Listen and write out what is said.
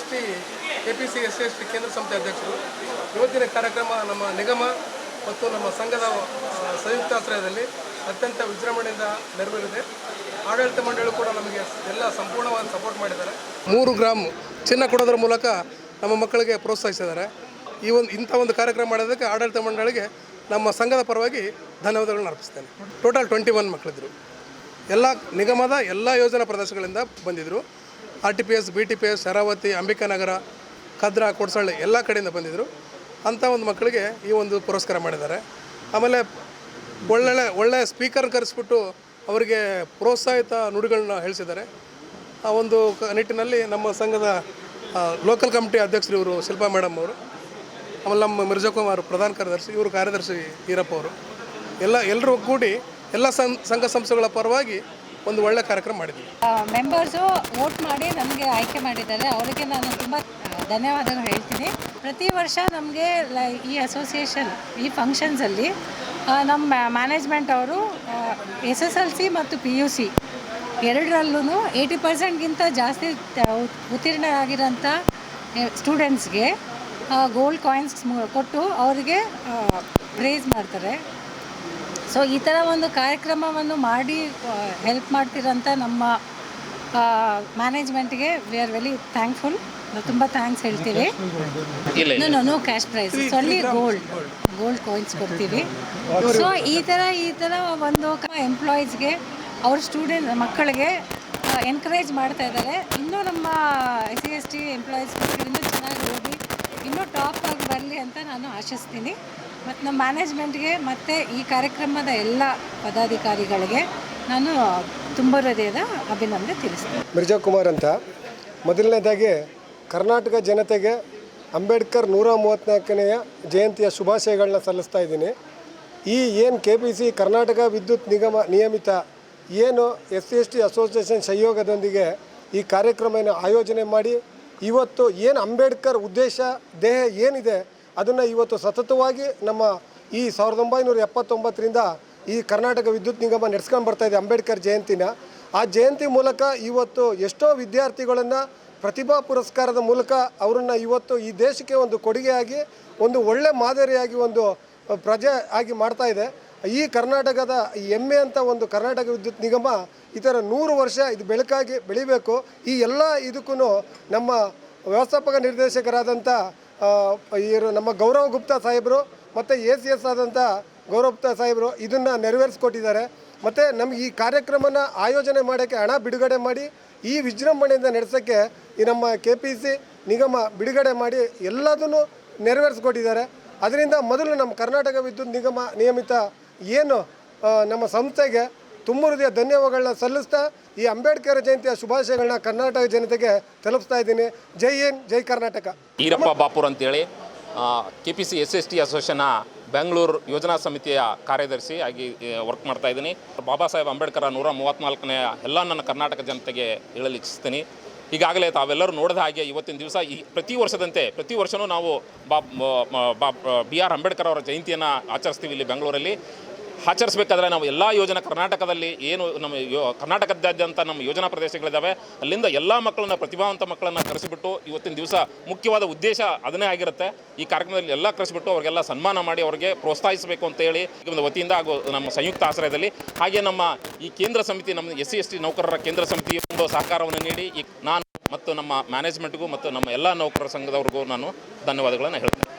S T K P C S C S T ಕೇಂದ್ರ ಸಂಸ್ಥೆ ಅಧ್ಯಕ್ಷರು ಇವತ್ತಿನ ಕಾರ್ಯಕ್ರಮ ನಮ್ಮ ನಿಗಮ ಮತ್ತು ನಮ್ಮ ಸಂಘದ ಸಂಯುಕ್ತ ಸಂಯುಕ್ತಾಶ್ರಯದಲ್ಲಿ ಅತ್ಯಂತ ವಿಜೃಂಭಣೆಯಿಂದ ನೆರವೇರಿದೆ. ಆಡಳಿತ ಮಂಡಳಿ ಕೂಡ ನಮಗೆ ಎಲ್ಲ ಸಂಪೂರ್ಣವಾಗಿ ಸಪೋರ್ಟ್ ಮಾಡಿದ್ದಾರೆ. ಮೂರು ಗ್ರಾಮ್ ಚಿನ್ನ ಕೊಡೋದ್ರ ಮೂಲಕ ನಮ್ಮ ಮಕ್ಕಳಿಗೆ ಪ್ರೋತ್ಸಾಹಿಸಿದ್ದಾರೆ. ಈ ಒಂದು, ಇಂಥ ಒಂದು ಕಾರ್ಯಕ್ರಮ ಮಾಡೋದಕ್ಕೆ ಆಡಳಿತ ಮಂಡಳಿಗೆ ನಮ್ಮ ಸಂಘದ ಪರವಾಗಿ ಧನ್ಯವಾದಗಳನ್ನು ಅರ್ಪಿಸ್ತೇನೆ. ಟೋಟಲ್ ಟ್ವೆಂಟಿ ಒನ್ ಮಕ್ಕಳಿದ್ರು. ಎಲ್ಲ ನಿಗಮದ ಎಲ್ಲ ಯೋಜನಾ ಪ್ರದೇಶಗಳಿಂದ ಬಂದಿದ್ದರು R T P S, B T P S, Sharavathi, Ambikanagara Kadra Kodasalli ಎಲ್ಲ ಕಡೆಯಿಂದ ಬಂದಿದ್ದರು ಅಂಥ ಒಂದು ಮಕ್ಕಳಿಗೆ ಈ ಒಂದು ಪುರಸ್ಕಾರ ಮಾಡಿದ್ದಾರೆ. ಆಮೇಲೆ ಒಳ್ಳೊಳ್ಳೆ ಒಳ್ಳೆಯ ಸ್ಪೀಕರ್ ಕರೆಸ್ಬಿಟ್ಟು ಅವರಿಗೆ ಪ್ರೋತ್ಸಾಹಿತ ನುಡಿಗಳನ್ನ ಹೇಳಿಸಿದ್ದಾರೆ. ಆ ಒಂದು ನಿಟ್ಟಿನಲ್ಲಿ ನಮ್ಮ ಸಂಘದ ಲೋಕಲ್ ಕಮಿಟಿ ಅಧ್ಯಕ್ಷರು ಇವರು ಶಿಲ್ಪಾ ಮೇಡಮ್ ಅವರು, ಆಮೇಲೆ ನಮ್ಮ ಮಿರ್ಜಾ ಕುಮಾರ್ ಪ್ರಧಾನ ಕಾರ್ಯದರ್ಶಿ, ಇವರು ಕಾರ್ಯದರ್ಶಿ ಈರಪ್ಪ ಅವರು. ಎಲ್ಲ, ಎಲ್ಲರೂ ಕೂಡಿ ಎಲ್ಲ ಸಂಘ ಸಂಸ್ಥೆಗಳ ಪರವಾಗಿ ಒಂದು ಒಳ್ಳೆ ಕಾರ್ಯಕ್ರಮ ಮಾಡಿದ್ವಿ ಮೆಂಬರ್ಸು ವೋಟ್ ಮಾಡಿ ನಮಗೆ ಆಯ್ಕೆ ಮಾಡಿದ್ದಾರೆ. ಅವರಿಗೆ ನಾನು ತುಂಬ ಧನ್ಯವಾದಗಳು ಹೇಳ್ತೀನಿ. ಪ್ರತಿ ವರ್ಷ ನಮಗೆ ಈ ಅಸೋಸಿಯೇಷನ್ ಈ ಫಂಕ್ಷನ್ಸಲ್ಲಿ ನಮ್ಮ ಮ್ಯಾನೇಜ್ಮೆಂಟ್ ಅವರು ಎಸ್ ಎಸ್ ಎಲ್ ಸಿ ಮತ್ತು ಪಿ ಯು ಸಿ ಎರಡರಲ್ಲೂ ಏಯ್ಟಿ ಪರ್ಸೆಂಟ್ಗಿಂತ ಜಾಸ್ತಿ ಉತ್ತೀರ್ಣರಾಗಿರೋಂಥ ಸ್ಟೂಡೆಂಟ್ಸ್ಗೆ ಗೋಲ್ಡ್ ಕಾಯಿನ್ಸ್ ಕೊಟ್ಟು ಅವರಿಗೆ ಪ್ರೇಸ್ ಮಾಡ್ತಾರೆ. ಸೊ ಈ ಥರ ಒಂದು ಕಾರ್ಯಕ್ರಮವನ್ನು ಮಾಡಿ ಹೆಲ್ಪ್ ಮಾಡ್ತಿರೋಂಥ ನಮ್ಮ ಮ್ಯಾನೇಜ್ಮೆಂಟ್ಗೆ ವಿ ಆರ್ ವೆರಿ ಥ್ಯಾಂಕ್ಫುಲ್ ನಾವು ತುಂಬ ಥ್ಯಾಂಕ್ಸ್ ಹೇಳ್ತೀವಿ. No no no cash prize only gold gold coins ಕೊಡ್ತೀವಿ. ಸೊ ಈ ಥರ ಈ ಥರ ಒಂದು ಎಂಪ್ಲಾಯೀಸ್ಗೆ ಅವ್ರ ಸ್ಟೂಡೆಂಟ್ ಮಕ್ಕಳಿಗೆ ಎನ್ಕರೇಜ್ ಮಾಡ್ತಾ ಇದ್ದಾರೆ. ಇನ್ನೂ ನಮ್ಮ S C S T employees ಇನ್ನೂ ಅಂತ ನಾನು ಆಶಿಸ್ತೀನಿ. ಮತ್ತು ನಮ್ಮ ಮ್ಯಾನೇಜ್ಮೆಂಟ್ಗೆ ಮತ್ತು ಈ ಕಾರ್ಯಕ್ರಮದ ಎಲ್ಲ ಪದಾಧಿಕಾರಿಗಳಿಗೆ ನಾನು ತುಂಬ ಹೃದಯದ ಅಭಿನಂದನೆ ತಿಳಿಸ್ತೀನಿ. ಮಿರ್ಜಾ ಕುಮಾರ್ ಅಂತ. ಮೊದಲನೇದಾಗಿ ಕರ್ನಾಟಕ ಜನತೆಗೆ ಅಂಬೇಡ್ಕರ್ ನೂರ ಮೂವತ್ತ್ನಾಲ್ಕನೆಯ ಜಯಂತಿಯ ಶುಭಾಶಯಗಳನ್ನ ಸಲ್ಲಿಸ್ತಾ ಇದ್ದೀನಿ. ಈ ಏನು ಕೆ ಪಿ ಸಿ ಕರ್ನಾಟಕ ವಿದ್ಯುತ್ ನಿಗಮ ನಿಯಮಿತ ಏನು S C S T association ಸಹಯೋಗದೊಂದಿಗೆ ಈ ಕಾರ್ಯಕ್ರಮವನ್ನು ಆಯೋಜನೆ ಮಾಡಿ, ಇವತ್ತು ಏನು ಅಂಬೇಡ್ಕರ್ ಉದ್ದೇಶ, ದೇಹ ಏನಿದೆ ಅದನ್ನು ಇವತ್ತು ಸತತವಾಗಿ ನಮ್ಮ ಈ ಸಾವಿರದ ಒಂಬೈನೂರ ಎಪ್ಪತ್ತೊಂಬತ್ತರಿಂದ ಈ ಕರ್ನಾಟಕ ವಿದ್ಯುತ್ ನಿಗಮ ನಡೆಸ್ಕೊಂಡು ಬರ್ತಾ ಇದೆ ಅಂಬೇಡ್ಕರ್ ಜಯಂತಿನ. ಆ ಜಯಂತಿ ಮೂಲಕ ಇವತ್ತು ಎಷ್ಟೋ ವಿದ್ಯಾರ್ಥಿಗಳನ್ನು ಪ್ರತಿಭಾ ಪುರಸ್ಕಾರದ ಮೂಲಕ ಅವರನ್ನು ಇವತ್ತು ಈ ದೇಶಕ್ಕೆ ಒಂದು ಕೊಡುಗೆಯಾಗಿ, ಒಂದು ಒಳ್ಳೆ ಮಾದರಿಯಾಗಿ, ಒಂದು ಪ್ರಜೆ ಆಗಿ ಮಾಡ್ತಾ ಇದೆ. ಈ ಕರ್ನಾಟಕದ ಈ ಹೆಮ್ಮೆ ಅಂತ ಒಂದು ಕರ್ನಾಟಕ ವಿದ್ಯುತ್ ನಿಗಮ ಈ ಥರ ನೂರು ವರ್ಷ ಇದು ಬೆಳಕಾಗಿ ಬೆಳಿಬೇಕು. ಈ ಎಲ್ಲ ಇದಕ್ಕೂ ನಮ್ಮ ವ್ಯವಸ್ಥಾಪಕ ನಿರ್ದೇಶಕರಾದಂಥ ಇವರು ನಮ್ಮ ಗೌರವ್ ಗುಪ್ತಾ ಸಾಹೇಬರು ಮತ್ತು ಎ ಸಿ ಎಸ್ ಆದಂಥ ಗೌರವ್ ಗುಪ್ತಾ ಸಾಹೇಬರು ಇದನ್ನು ನೆರವೇರಿಸ್ಕೊಟ್ಟಿದ್ದಾರೆ. ಮತ್ತು ನಮ್ಗೆ ಈ ಕಾರ್ಯಕ್ರಮನ ಆಯೋಜನೆ ಮಾಡೋಕ್ಕೆ ಹಣ ಬಿಡುಗಡೆ ಮಾಡಿ, ಈ ವಿಜೃಂಭಣೆಯಿಂದ ನಡೆಸೋಕ್ಕೆ ಈ ನಮ್ಮ ಕೆ ಪಿ ಸಿ ನಿಗಮ ಬಿಡುಗಡೆ ಮಾಡಿ ಎಲ್ಲದನ್ನು ನೆರವೇರಿಸ್ಕೊಟ್ಟಿದ್ದಾರೆ. ಅದರಿಂದ ಮೊದಲು ನಮ್ಮ ಕರ್ನಾಟಕ ವಿದ್ಯುತ್ ನಿಗಮ ನಿಯಮಿತ ಏನು ನಮ್ಮ ಸಂಸ್ಥೆಗೆ ತುಂಬ ಹೃದಯ ಧನ್ಯವಾದಗಳನ್ನ ಸಲ್ಲಿಸ್ತಾ ಈ ಅಂಬೇಡ್ಕರ್ ಜಯಂತಿಯ ಶುಭಾಶಯಗಳನ್ನ ಕರ್ನಾಟಕ ಜನತೆಗೆ ತಲುಪಿಸ್ತಾ ಇದ್ದೀನಿ. ಜೈ ಹಿಂದ್, ಜೈ ಕರ್ನಾಟಕ. ಈರಪ್ಪ ಬಾಪೂರ್ ಅಂತೇಳಿ K P C S S T ಅಸೋಸಿಯೇಷನ್ನ Bengaluru ಯೋಜನಾ ಸಮಿತಿಯ ಕಾರ್ಯದರ್ಶಿ ಆಗಿ ವರ್ಕ್ ಮಾಡ್ತಾ ಇದ್ದೀನಿ. ಬಾಬಾ ಸಾಹೇಬ್ ಅಂಬೇಡ್ಕರ್ ನೂರ ಮೂವತ್ತ್ನಾಲ್ಕನೇ ಎಲ್ಲ ನನ್ನ ಕರ್ನಾಟಕ ಜನತೆಗೆ ಹೇಳಲು ಇಚ್ಛಿಸ್ತೀನಿ. ಈಗಾಗಲೇ ತಾವೆಲ್ಲರೂ ನೋಡಿದ ಹಾಗೆ ಇವತ್ತಿನ ದಿವಸ ಈ ಪ್ರತಿ ವರ್ಷದಂತೆ, ಪ್ರತಿ ವರ್ಷವೂ ನಾವು ಬಾ ಬಾ, ಬಿ ಆರ್ ಅಂಬೇಡ್ಕರ್ ಅವರ ಜಯಂತಿಯನ್ನು ಆಚರಿಸ್ತೀವಿ ಇಲ್ಲಿ ಬೆಂಗಳೂರಲ್ಲಿ. ಆಚರಿಸಬೇಕಾದ್ರೆ ನಾವು ಎಲ್ಲ ಯೋಜನೆ ಕರ್ನಾಟಕದಲ್ಲಿ ಏನು ನಮ್ಮ ಯೋ, ಕರ್ನಾಟಕದಾದ್ಯಂತ ನಮ್ಮ ಯೋಜನಾ ಪ್ರದೇಶಗಳಿದ್ದಾವೆ ಅಲ್ಲಿಂದ ಎಲ್ಲ ಮಕ್ಕಳನ್ನ, ಪ್ರತಿಭಾವಂತ ಮಕ್ಕಳನ್ನು ಕರೆಸಿಬಿಟ್ಟು ಇವತ್ತಿನ ದಿವಸ ಮುಖ್ಯವಾದ ಉದ್ದೇಶ ಅದನ್ನೇ ಆಗಿರುತ್ತೆ. ಈ ಕಾರ್ಯಕ್ರಮದಲ್ಲಿ ಎಲ್ಲ ಕರೆಸಿಬಿಟ್ಟು ಅವರಿಗೆಲ್ಲ ಸನ್ಮಾನ ಮಾಡಿ ಅವರಿಗೆ ಪ್ರೋತ್ಸಾಹಿಸಬೇಕು ಅಂತ ಹೇಳಿ ಒಂದು ವತಿಯಿಂದ ಹಾಗೂ ನಮ್ಮ ಸಂಯುಕ್ತ ಆಶ್ರಯದಲ್ಲಿ ಹಾಗೆ ನಮ್ಮ ಈ ಕೇಂದ್ರ ಸಮಿತಿ, ನಮ್ಮ ಎಸ್ ಸಿ ಎಸ್ ಟಿ ನೌಕರರ ಕೇಂದ್ರ ಸಮಿತಿ ಒಂದು ಸಹಕಾರವನ್ನು ನೀಡಿ ನಾನು ಮತ್ತು ನಮ್ಮ ಮ್ಯಾನೇಜ್ಮೆಂಟ್ಗೂ ಮತ್ತು ನಮ್ಮ ಎಲ್ಲ ನೌಕರರ ಸಂಘದವ್ರಿಗೂ ನಾನು ಧನ್ಯವಾದಗಳನ್ನು ಹೇಳ್ತೇನೆ.